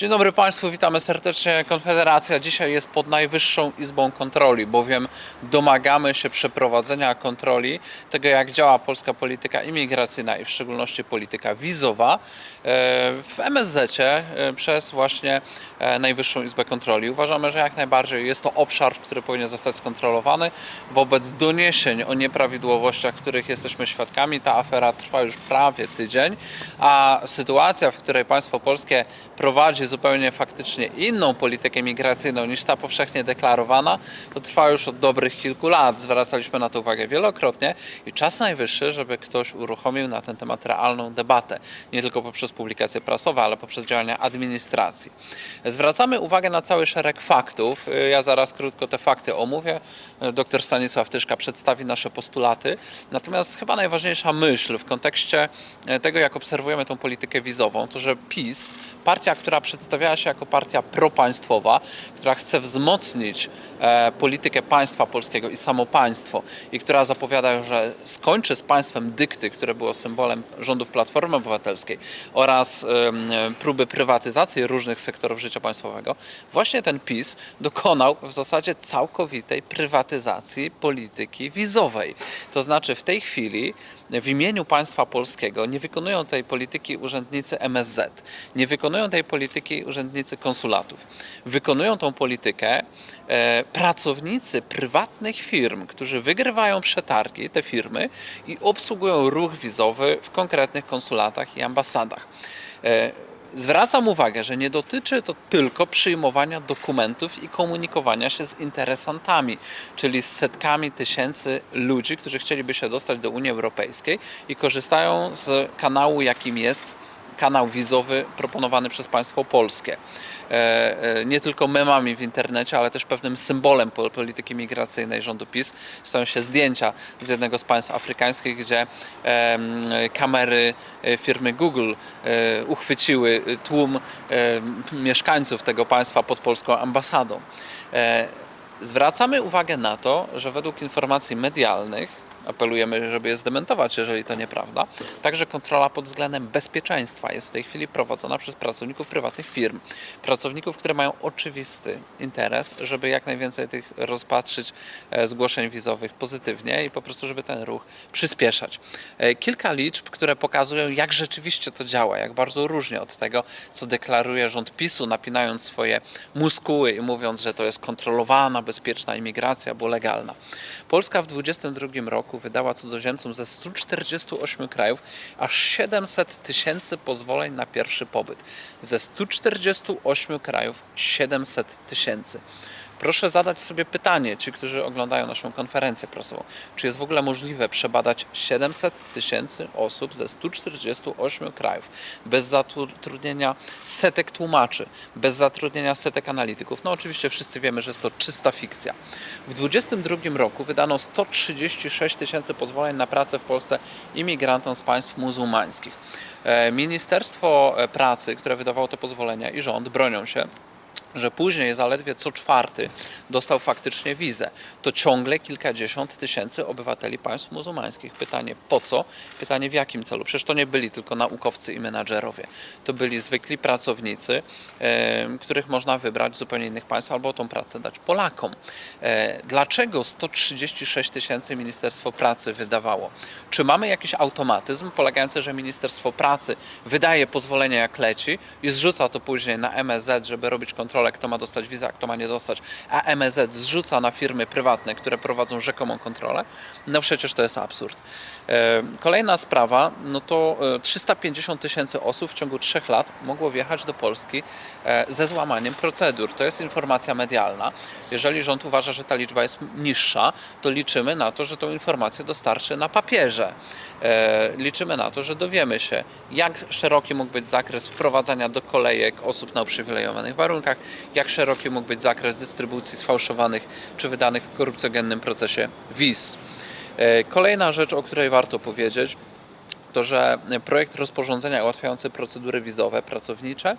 Dzień dobry Państwu, witamy serdecznie. Konfederacja dzisiaj jest pod Najwyższą Izbą Kontroli, bowiem domagamy się przeprowadzenia kontroli tego, jak działa polska polityka imigracyjna i w szczególności polityka wizowa e, w MSZ przez właśnie e, Najwyższą Izbę Kontroli. Uważamy, że jak najbardziej jest to obszar, który powinien zostać skontrolowany. Wobec doniesień o nieprawidłowościach, których jesteśmy świadkami, ta afera trwa już prawie tydzień, a sytuacja, w której państwo polskie prowadzi zupełnie faktycznie inną politykę migracyjną niż ta powszechnie deklarowana, to trwa już od dobrych kilku lat. Zwracaliśmy na to uwagę wielokrotnie i czas najwyższy, żeby ktoś uruchomił na ten temat realną debatę. Nie tylko poprzez publikacje prasowe, ale poprzez działania administracji. Zwracamy uwagę na cały szereg faktów. Ja zaraz krótko te fakty omówię. Dr Stanisław Tyszka przedstawi nasze postulaty. Natomiast chyba najważniejsza myśl w kontekście tego, jak obserwujemy tą politykę wizową, to że PiS, partia, która przedstawiała się jako partia propaństwowa, która chce wzmocnić e, politykę państwa polskiego i samo państwo i która zapowiada, że skończy z państwem dykty, które było symbolem rządów Platformy Obywatelskiej oraz em, próby prywatyzacji różnych sektorów życia państwowego, właśnie ten PiS dokonał w zasadzie całkowitej prywatyzacji polityki wizowej. To znaczy w tej chwili w imieniu państwa polskiego nie wykonują tej polityki urzędnicy MSZ, nie wykonują tej polityki urzędnicy konsulatów. Wykonują tą politykę e, pracownicy prywatnych firm, którzy wygrywają przetargi, te firmy, i obsługują ruch wizowy w konkretnych konsulatach i ambasadach. Zwracam uwagę, że nie dotyczy to tylko przyjmowania dokumentów i komunikowania się z interesantami, czyli z setkami tysięcy ludzi, którzy chcieliby się dostać do Unii Europejskiej i korzystają z kanału, jakim jest kanał wizowy proponowany przez państwo polskie. E, e, Nie tylko memami w internecie, ale też pewnym symbolem po- polityki migracyjnej rządu PiS stają się zdjęcia z jednego z państw afrykańskich, gdzie kamery e, firmy Google uchwyciły tłum mieszkańców tego państwa pod polską ambasadą. Zwracamy uwagę na to, że według informacji medialnych apelujemy, żeby je zdementować, jeżeli to nieprawda. Także kontrola pod względem bezpieczeństwa jest w tej chwili prowadzona przez pracowników prywatnych firm. Pracowników, które mają oczywisty interes, żeby jak najwięcej tych rozpatrzyć e, zgłoszeń wizowych pozytywnie i po prostu, żeby ten ruch przyspieszać. E, Kilka liczb, które pokazują, jak rzeczywiście to działa, jak bardzo różnie od tego, co deklaruje rząd PiSu, napinając swoje muskuły i mówiąc, że to jest kontrolowana, bezpieczna imigracja, bo legalna. Polska w 2022 roku wydała cudzoziemcom ze 148 krajów aż 700 tysięcy pozwoleń na pierwszy pobyt. Ze 148 krajów 700 tysięcy. Proszę zadać sobie pytanie, ci, którzy oglądają naszą konferencję prasową, czy jest w ogóle możliwe przebadać 700 tysięcy osób ze 148 krajów bez zatrudnienia setek tłumaczy, bez zatrudnienia setek analityków. No oczywiście wszyscy wiemy, że jest to czysta fikcja. W 2022 roku wydano 136 tysięcy pozwoleń na pracę w Polsce imigrantom z państw muzułmańskich. E, Ministerstwo e, Pracy, które wydawało te pozwolenia i rząd bronią się, że później zaledwie co czwarty dostał faktycznie wizę. To ciągle kilkadziesiąt tysięcy obywateli państw muzułmańskich. Pytanie po co? Pytanie w jakim celu? Przecież to nie byli tylko naukowcy i menadżerowie. To byli zwykli pracownicy, e, których można wybrać z zupełnie innych państw albo tą pracę dać Polakom. E, dlaczego 136 tysięcy Ministerstwo Pracy wydawało? Czy mamy jakiś automatyzm polegający, że Ministerstwo Pracy wydaje pozwolenie jak leci i zrzuca to później na MSZ, żeby robić kontrolę, kto ma dostać wizę, a kto ma nie dostać, a MSZ zrzuca na firmy prywatne, które prowadzą rzekomą kontrolę? No przecież to jest absurd. E, Kolejna sprawa, no to e, 350 tysięcy osób w ciągu trzech lat mogło wjechać do Polski e, ze złamaniem procedur. To jest informacja medialna. Jeżeli rząd uważa, że ta liczba jest niższa, to liczymy na to, że tą informację dostarczy na papierze. E, Liczymy na to, że dowiemy się, jak szeroki mógł być zakres wprowadzania do kolejek osób na uprzywilejowanych warunkach, jak szeroki mógł być zakres dystrybucji sfałszowanych czy wydanych w korupcjogennym procesie wiz. E, Kolejna rzecz, o której warto powiedzieć, to, że projekt rozporządzenia ułatwiający procedury wizowe pracownicze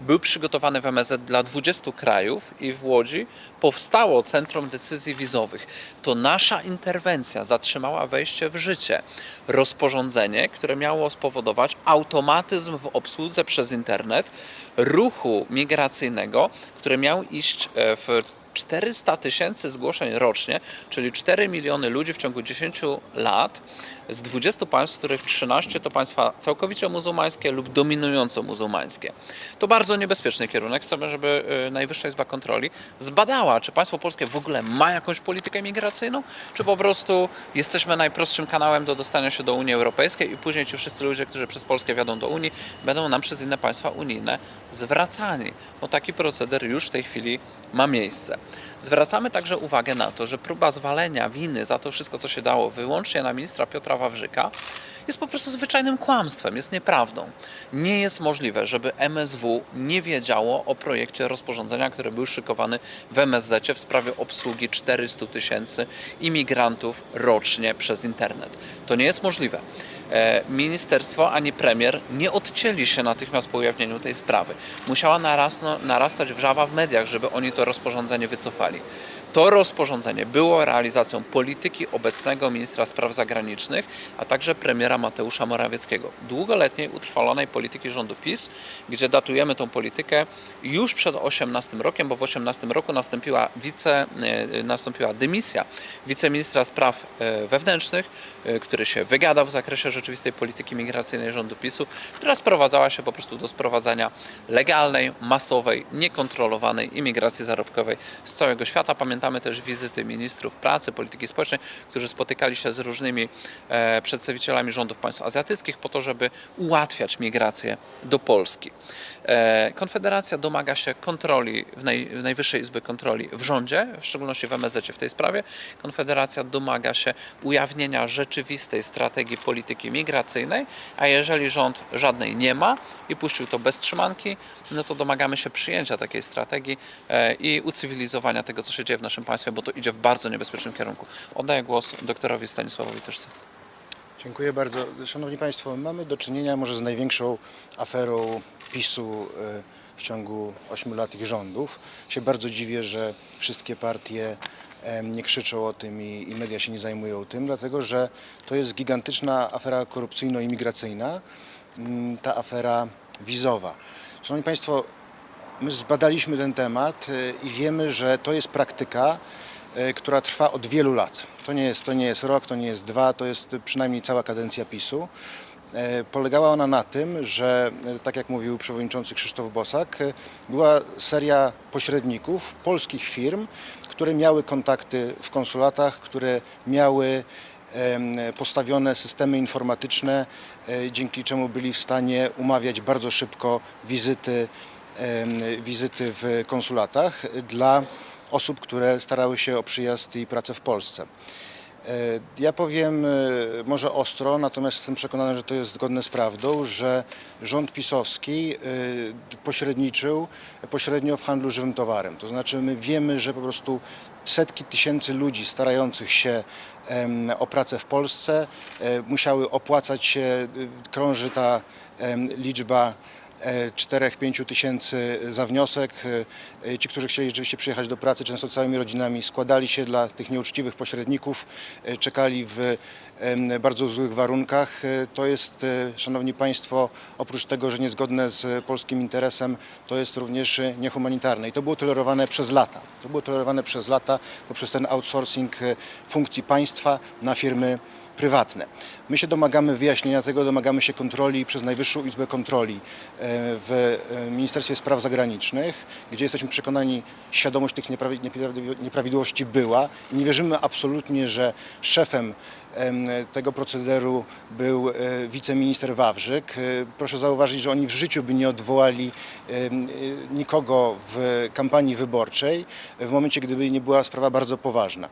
był przygotowany w MSZ dla 20 krajów i w Łodzi powstało Centrum Decyzji Wizowych. To nasza interwencja zatrzymała wejście w życie rozporządzenie, które miało spowodować automatyzm w obsłudze przez internet ruchu migracyjnego, które miał iść e, w 400 tysięcy zgłoszeń rocznie, czyli 4 miliony ludzi w ciągu 10 lat z 20 państw, których 13 to państwa całkowicie muzułmańskie lub dominująco muzułmańskie. To bardzo niebezpieczny kierunek. Chcemy, żeby y, Najwyższa Izba Kontroli zbadała, czy państwo polskie w ogóle ma jakąś politykę migracyjną, czy po prostu jesteśmy najprostszym kanałem do dostania się do Unii Europejskiej i później ci wszyscy ludzie, którzy przez Polskę wjadą do Unii, będą nam przez inne państwa unijne zwracani, bo taki proceder już w tej chwili ma miejsce. Zwracamy także uwagę na to, że próba zwalenia winy za to wszystko, co się dało, wyłącznie na ministra Piotra Wawrzyka, jest po prostu zwyczajnym kłamstwem, jest nieprawdą. Nie jest możliwe, żeby MSW nie wiedziało o projekcie rozporządzenia, który był szykowany w MSZ w sprawie obsługi 400 tysięcy imigrantów rocznie przez internet. To nie jest możliwe. E, Ministerstwo ani premier nie odcięli się natychmiast po ujawnieniu tej sprawy. Musiała narastać wrzawa w mediach, żeby oni to rozporządzenie wycofali. To rozporządzenie było realizacją polityki obecnego ministra spraw zagranicznych, a także premiera Mateusza Morawieckiego. Długoletniej, utrwalonej polityki rządu PiS, gdzie datujemy tą politykę już przed 18 rokiem, bo w 18 roku nastąpiła, wice, e, nastąpiła dymisja wiceministra spraw e, wewnętrznych, e, który się wygadał w zakresie rzeczywistej polityki migracyjnej rządu PiSu, która sprowadzała się po prostu do sprowadzania legalnej, masowej, niekontrolowanej imigracji zarobkowej z całego świata. Pamiętamy też wizyty ministrów pracy, polityki społecznej, którzy spotykali się z różnymi e, przedstawicielami rządów państw azjatyckich po to, żeby ułatwiać migrację do Polski. E, Konfederacja domaga się kontroli w, naj, w Najwyższej Izby Kontroli w rządzie, w szczególności w MSZ w tej sprawie. Konfederacja domaga się ujawnienia rzeczywistej strategii polityki migracyjnej, a jeżeli rząd żadnej nie ma i puścił to bez trzymanki, no to domagamy się przyjęcia takiej strategii e, i ucywilizowania tego, co się dzieje w naszym państwie, bo to idzie w bardzo niebezpiecznym kierunku. Oddaję głos doktorowi Stanisławowi Tyszce. Dziękuję bardzo. Szanowni Państwo, mamy do czynienia może z największą aferą PiSu e, w ciągu 8 lat ich rządów. Się bardzo dziwię, że wszystkie partie em, nie krzyczą o tym i, media się nie zajmują tym, dlatego że to jest gigantyczna afera korupcyjno-imigracyjna, mm, ta afera wizowa. Szanowni Państwo, my zbadaliśmy ten temat e, i wiemy, że to jest praktyka, e, która trwa od wielu lat. To nie jest, to nie jest rok, to nie jest dwa, to jest przynajmniej cała kadencja PiSu. E, Polegała ona na tym, że e, tak jak mówił przewodniczący Krzysztof Bosak, e, była seria pośredników, polskich firm, które miały kontakty w konsulatach, które miały postawione systemy informatyczne, dzięki czemu byli w stanie umawiać bardzo szybko wizyty, wizyty w konsulatach dla osób, które starały się o przyjazd i pracę w Polsce. E, Ja powiem e, może ostro, natomiast jestem przekonany, że to jest zgodne z prawdą, że rząd pisowski e, pośredniczył pośrednio w handlu żywym towarem. To znaczy my wiemy, że po prostu setki tysięcy ludzi starających się o pracę w Polsce musiały opłacać się, krąży ta liczba 4-5 tysięcy za wniosek. E, Ci, którzy chcieli rzeczywiście przyjechać do pracy, często całymi rodzinami, składali się dla tych nieuczciwych pośredników, e, czekali w bardzo złych warunkach. E, To jest, Szanowni Państwo, oprócz tego, że niezgodne z polskim interesem, to jest również niehumanitarne. I to było tolerowane przez lata. To było tolerowane przez lata poprzez ten outsourcing funkcji państwa na firmy prywatne. My się domagamy wyjaśnienia tego, domagamy się kontroli przez Najwyższą Izbę Kontroli e, w e, Ministerstwie Spraw Zagranicznych, gdzie jesteśmy przekonani, świadomość tych nieprawi- nieprawi- nieprawidłowości była i nie wierzymy absolutnie, że szefem em, tego procederu był e, wiceminister Wawrzyk. E, Proszę zauważyć, że oni w życiu by nie odwołali e, nikogo w kampanii wyborczej w momencie, gdyby nie była sprawa bardzo poważna.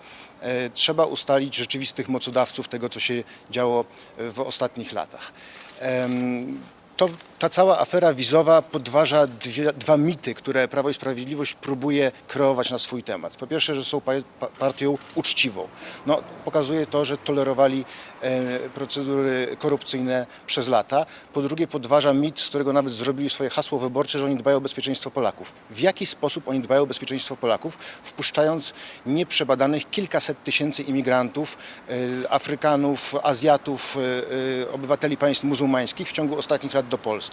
Trzeba ustalić rzeczywistych mocodawców tego, co się działo w ostatnich latach. To ta cała afera wizowa podważa dwie, dwa mity, które Prawo i Sprawiedliwość próbuje kreować na swój temat. Po pierwsze, że są pa- pa- partią uczciwą. No, pokazuje to, że tolerowali e, procedury korupcyjne przez lata. Po drugie, podważa mit, z którego nawet zrobili swoje hasło wyborcze, że oni dbają o bezpieczeństwo Polaków. W jaki sposób oni dbają o bezpieczeństwo Polaków, wpuszczając nieprzebadanych kilkaset tysięcy imigrantów, e, Afrykanów, Azjatów, e, e, obywateli państw muzułmańskich w ciągu ostatnich lat do Polski.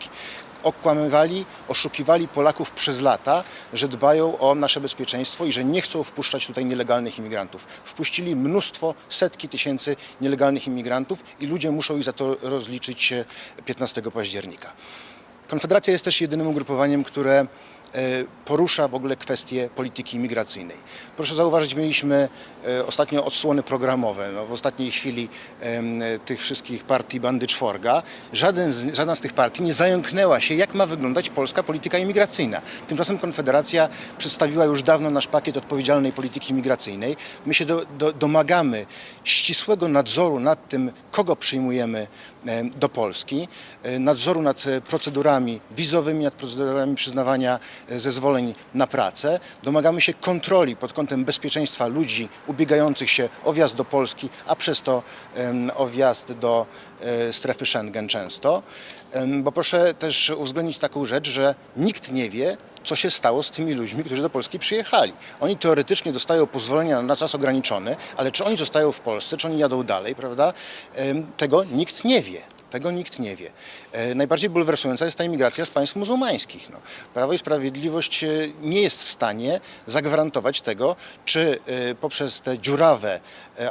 Okłamywali, oszukiwali Polaków przez lata, że dbają o nasze bezpieczeństwo i że nie chcą wpuszczać tutaj nielegalnych imigrantów. Wpuścili mnóstwo, setki tysięcy nielegalnych imigrantów i ludzie muszą ich za to rozliczyć się 15 października. Konfederacja jest też jedynym ugrupowaniem, które e, porusza w ogóle kwestie polityki imigracyjnej. Proszę zauważyć, mieliśmy e, ostatnio odsłony programowe. No, w ostatniej chwili em, tych wszystkich partii bandy czworga. Żaden z, żadna z tych partii nie zająknęła się, jak ma wyglądać polska polityka imigracyjna. Tymczasem Konfederacja przedstawiła już dawno nasz pakiet odpowiedzialnej polityki imigracyjnej. My się do, do, domagamy ścisłego nadzoru nad tym, kogo przyjmujemy e, do Polski, e, nadzoru nad e, procedurami wizowymi, nad procedurami przyznawania e, zezwoleń na pracę. Domagamy się kontroli pod kątem bezpieczeństwa ludzi ubiegających się o wjazd do Polski, a przez to o wjazd do e, strefy Schengen często. Bo proszę też uwzględnić taką rzecz, że nikt nie wie, co się stało z tymi ludźmi, którzy do Polski przyjechali. Oni teoretycznie dostają pozwolenia na czas ograniczony, ale czy oni zostają w Polsce, czy oni jadą dalej, prawda? Tego nikt nie wie. Tego nikt nie wie. E, Najbardziej bulwersująca jest ta imigracja z państw muzułmańskich. No. Prawo i Sprawiedliwość e, nie jest w stanie zagwarantować tego, czy e, poprzez te dziurawe,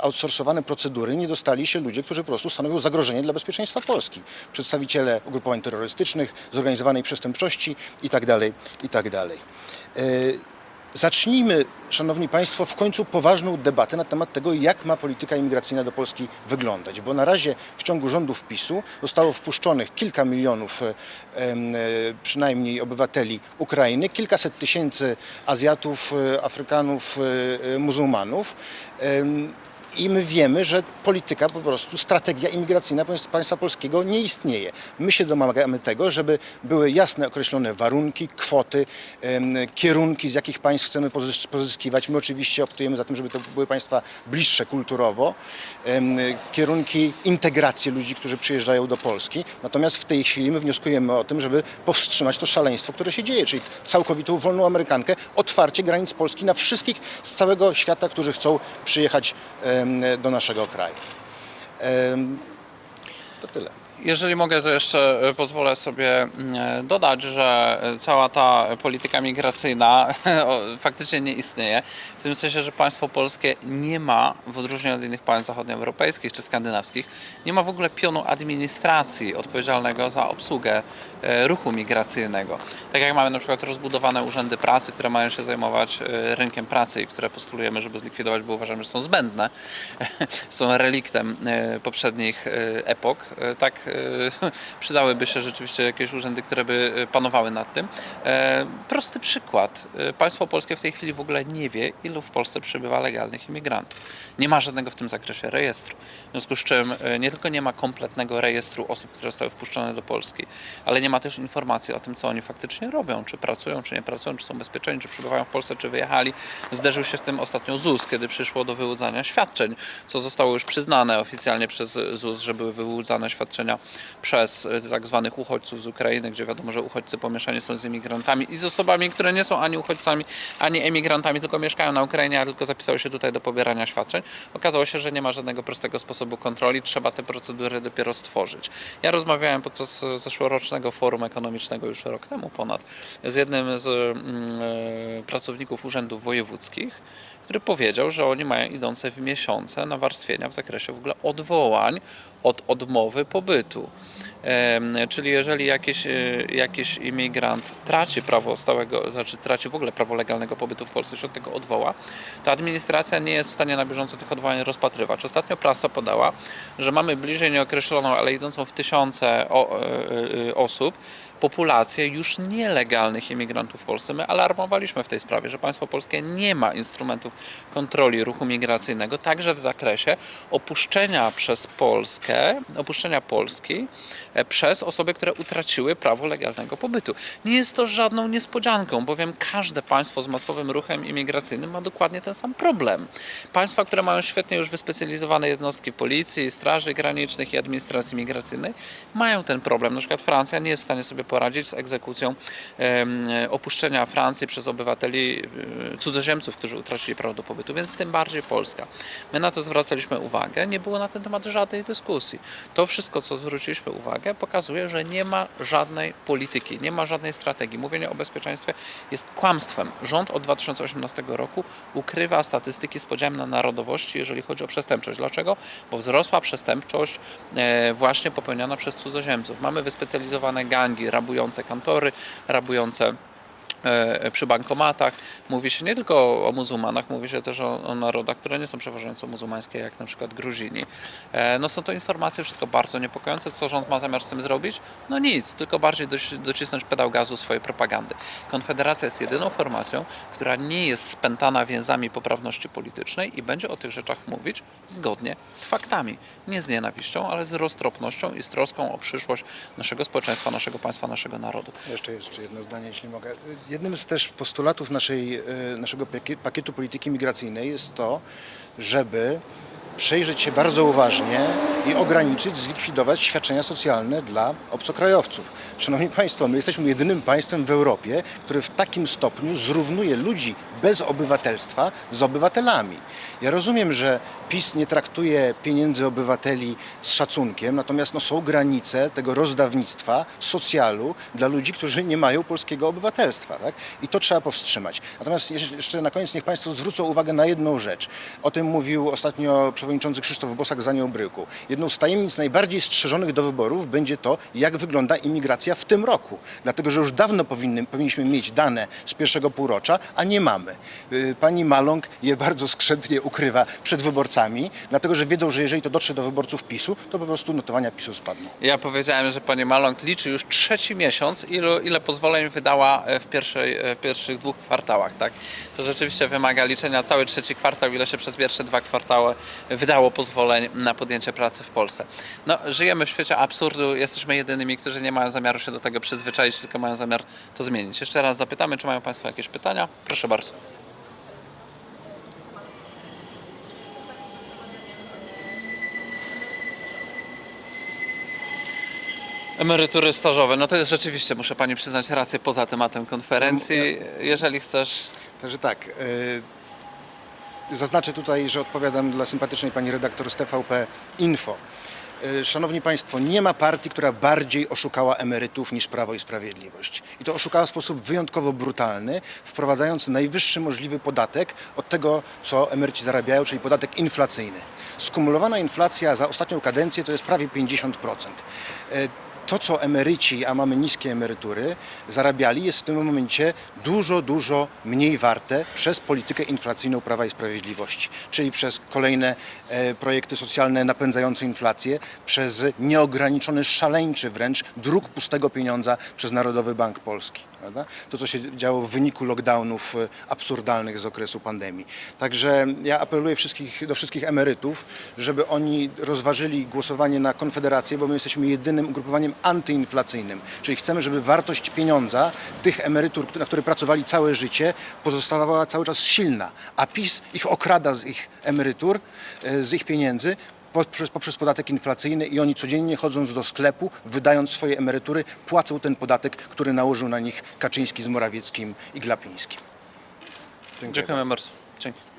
outsourcowane procedury nie dostali się ludzie, którzy po prostu stanowią zagrożenie dla bezpieczeństwa Polski. Przedstawiciele ugrupowań terrorystycznych, zorganizowanej przestępczości itd. itd. Zacznijmy, Szanowni Państwo, w końcu poważną debatę na temat tego, jak ma polityka imigracyjna do Polski wyglądać. Bo na razie w ciągu rządów PiSu zostało wpuszczonych kilka milionów przynajmniej obywateli Ukrainy, kilkaset tysięcy Azjatów, e, Afrykanów, e, e, muzułmanów. I my wiemy, że polityka po prostu, strategia imigracyjna państw- państwa polskiego nie istnieje. My się domagamy tego, żeby były jasne określone warunki, kwoty, kierunki, z jakich państw chcemy pozys- pozyskiwać. My oczywiście optujemy za tym, żeby to były państwa bliższe kulturowo, kierunki integracji ludzi, którzy przyjeżdżają do Polski. Natomiast w tej chwili my wnioskujemy o tym, żeby powstrzymać to szaleństwo, które się dzieje, czyli całkowitą wolną Amerykankę, otwarcie granic Polski na wszystkich z całego świata, którzy chcą przyjechać do naszego kraju. To tyle. Jeżeli mogę, to jeszcze e, pozwolę sobie mm, dodać, że e, cała ta polityka migracyjna faktycznie nie istnieje. W tym sensie, że państwo polskie nie ma, w odróżnieniu od innych państw zachodnioeuropejskich czy skandynawskich, nie ma w ogóle pionu administracji odpowiedzialnego za obsługę e, ruchu migracyjnego. Tak jak mamy na przykład rozbudowane urzędy pracy, które mają się zajmować e, rynkiem pracy i które postulujemy, żeby zlikwidować, bo uważamy, że są zbędne, są reliktem e, poprzednich e, epok, e, tak e, przydałyby się rzeczywiście jakieś urzędy, które by e, panowały nad tym. E, Prosty przykład. E, Państwo polskie w tej chwili w ogóle nie wie, ilu w Polsce przybywa legalnych imigrantów. Nie ma żadnego w tym zakresie rejestru. W związku z czym e, nie tylko nie ma kompletnego rejestru osób, które zostały wpuszczone do Polski, ale nie ma też informacji o tym, co oni faktycznie robią, czy pracują, czy nie pracują, czy są bezpieczni, czy przebywają w Polsce, czy wyjechali. Zderzył się w tym ostatnio ZUS, kiedy przyszło do wyłudzania świadczeń, co zostało już przyznane oficjalnie przez ZUS, że były wyłudzane świadczenia przez e, tak zwanych uchodźców z Ukrainy, gdzie wiadomo, że uchodźcy pomieszani są z imigrantami i z osobami, które nie są ani uchodźcami, ani emigrantami, tylko mieszkają na Ukrainie, a tylko zapisały się tutaj do pobierania świadczeń. Okazało się, że nie ma żadnego prostego sposobu kontroli, trzeba te procedury dopiero stworzyć. Ja rozmawiałem podczas e, zeszłorocznego forum ekonomicznego już rok temu ponad z jednym z mm, e, pracowników urzędów wojewódzkich, który powiedział, że oni mają idące w miesiące nawarstwienia w zakresie w ogóle odwołań od odmowy pobytu. Czyli jeżeli jakiś, e, jakiś imigrant traci prawo stałego, znaczy traci w ogóle prawo legalnego pobytu w Polsce, się od tego odwoła, to administracja nie jest w stanie na bieżąco tych odwołań rozpatrywać. Ostatnio prasa podała, że mamy bliżej nieokreśloną, ale idącą w tysiące e, e, osób, populację już nielegalnych imigrantów w Polsce. My alarmowaliśmy w tej sprawie, że państwo polskie nie ma instrumentów kontroli ruchu migracyjnego, także w zakresie opuszczenia przez Polskę, opuszczenia Polski e, przez osoby, które utraciły prawo legalnego pobytu. Nie jest to żadną niespodzianką, bowiem każde państwo z masowym ruchem imigracyjnym ma dokładnie ten sam problem. Państwa, które mają świetnie już wyspecjalizowane jednostki policji, straży granicznych i administracji migracyjnej, mają ten problem. Na przykład Francja nie jest w stanie sobie poradzić z egzekucją opuszczenia Francji przez obywateli e, cudzoziemców, którzy utracili prawo do pobytu, więc tym bardziej Polska. My na to zwracaliśmy uwagę, nie było na ten temat żadnej dyskusji. To wszystko, co zwróciliśmy uwagę, pokazuje, że nie ma żadnej polityki, nie ma żadnej strategii. Mówienie o bezpieczeństwie jest kłamstwem. Rząd od 2018 roku ukrywa statystyki z podziałem na narodowości, jeżeli chodzi o przestępczość. Dlaczego? Bo wzrosła przestępczość e, właśnie popełniana przez cudzoziemców. Mamy wyspecjalizowane gangi rabujące kantory, rabujące przy bankomatach. Mówi się nie tylko o muzułmanach, mówi się też o, o narodach, które nie są przeważająco muzułmańskie, jak na przykład Gruzini. E, No są to informacje wszystko bardzo niepokojące. Co rząd ma zamiar z tym zrobić? No nic, tylko bardziej doci- docisnąć pedał gazu swojej propagandy. Konfederacja jest jedyną formacją, która nie jest spętana więzami poprawności politycznej i będzie o tych rzeczach mówić zgodnie z faktami. Nie z nienawiścią, ale z roztropnością i z troską o przyszłość naszego społeczeństwa, naszego państwa, naszego narodu. Jeszcze jeszcze jedno zdanie, jeśli mogę. Jednym z też postulatów naszej, e, naszego pakie- pakietu polityki migracyjnej jest to, żeby przejrzeć się bardzo uważnie i ograniczyć, zlikwidować świadczenia socjalne dla obcokrajowców. Szanowni Państwo, my jesteśmy jedynym państwem w Europie, które w takim stopniu zrównuje ludzi bez obywatelstwa z obywatelami. Ja rozumiem, że PiS nie traktuje pieniędzy obywateli z szacunkiem, natomiast no, są granice tego rozdawnictwa, socjalu dla ludzi, którzy nie mają polskiego obywatelstwa. Tak? I to trzeba powstrzymać. Natomiast jeszcze- na koniec niech Państwo zwrócą uwagę na jedną rzecz. O tym mówił ostatnio przewodniczący Krzysztof Bosak za nią bryku. Jedną z tajemnic najbardziej strzeżonych do wyborów będzie to, jak wygląda imigracja w tym roku. Dlatego, że już dawno powinny, powinniśmy mieć dane z pierwszego półrocza, a nie mamy. Y, Pani Maląg je bardzo skrzętnie ukrywa przed wyborcami, dlatego, że wiedzą, że jeżeli to dotrze do wyborców PiSu, to po prostu notowania PiSu spadną. Ja powiedziałem, że pani Maląg liczy już trzeci miesiąc, ilu, ile pozwoleń wydała e, w, pierwszej, e, w pierwszych dwóch kwartałach. Tak? To rzeczywiście wymaga liczenia cały trzeci kwartał, ile się przez pierwsze dwa kwartały wydało pozwoleń na podjęcie pracy w Polsce. No, żyjemy w świecie absurdu, jesteśmy jedynymi, którzy nie mają zamiaru się do tego przyzwyczaić, tylko mają zamiar to zmienić. Jeszcze raz zapytamy, czy mają Państwo jakieś pytania? Proszę bardzo. Emerytury stażowe, no to jest rzeczywiście, muszę Pani przyznać rację poza tematem konferencji. Jeżeli chcesz, Także tak. y, Zaznaczę tutaj, że odpowiadam dla sympatycznej pani redaktor z TVP Info. Y, Szanowni Państwo, nie ma partii, która bardziej oszukała emerytów niż Prawo i Sprawiedliwość. I to oszukała w sposób wyjątkowo brutalny, wprowadzając najwyższy możliwy podatek od tego, co emeryci zarabiają, czyli podatek inflacyjny. Skumulowana inflacja za ostatnią kadencję to jest prawie 50%. Y, to, co emeryci, a mamy niskie emerytury, zarabiali, jest w tym momencie dużo, dużo mniej warte przez politykę inflacyjną Prawa i Sprawiedliwości, czyli przez kolejne e, projekty socjalne napędzające inflację, przez nieograniczony, szaleńczy wręcz druk pustego pieniądza przez Narodowy Bank Polski. Prawda? To, co się działo w wyniku lockdownów e, absurdalnych z okresu pandemii. Także ja apeluję wszystkich, do wszystkich emerytów, żeby oni rozważyli głosowanie na Konfederację, bo my jesteśmy jedynym ugrupowaniem antyinflacyjnym. Czyli chcemy, żeby wartość pieniądza tych emerytur, na które pracowali całe życie, pozostawała cały czas silna, a PiS ich okrada z ich emerytur, e, z ich pieniędzy, poprzez, poprzez podatek inflacyjny i oni codziennie chodząc do sklepu, wydając swoje emerytury, płacą ten podatek, który nałożył na nich Kaczyński z Morawieckim i Glapińskim. Dziękuję. dziękujemy bardzo. Dzięki.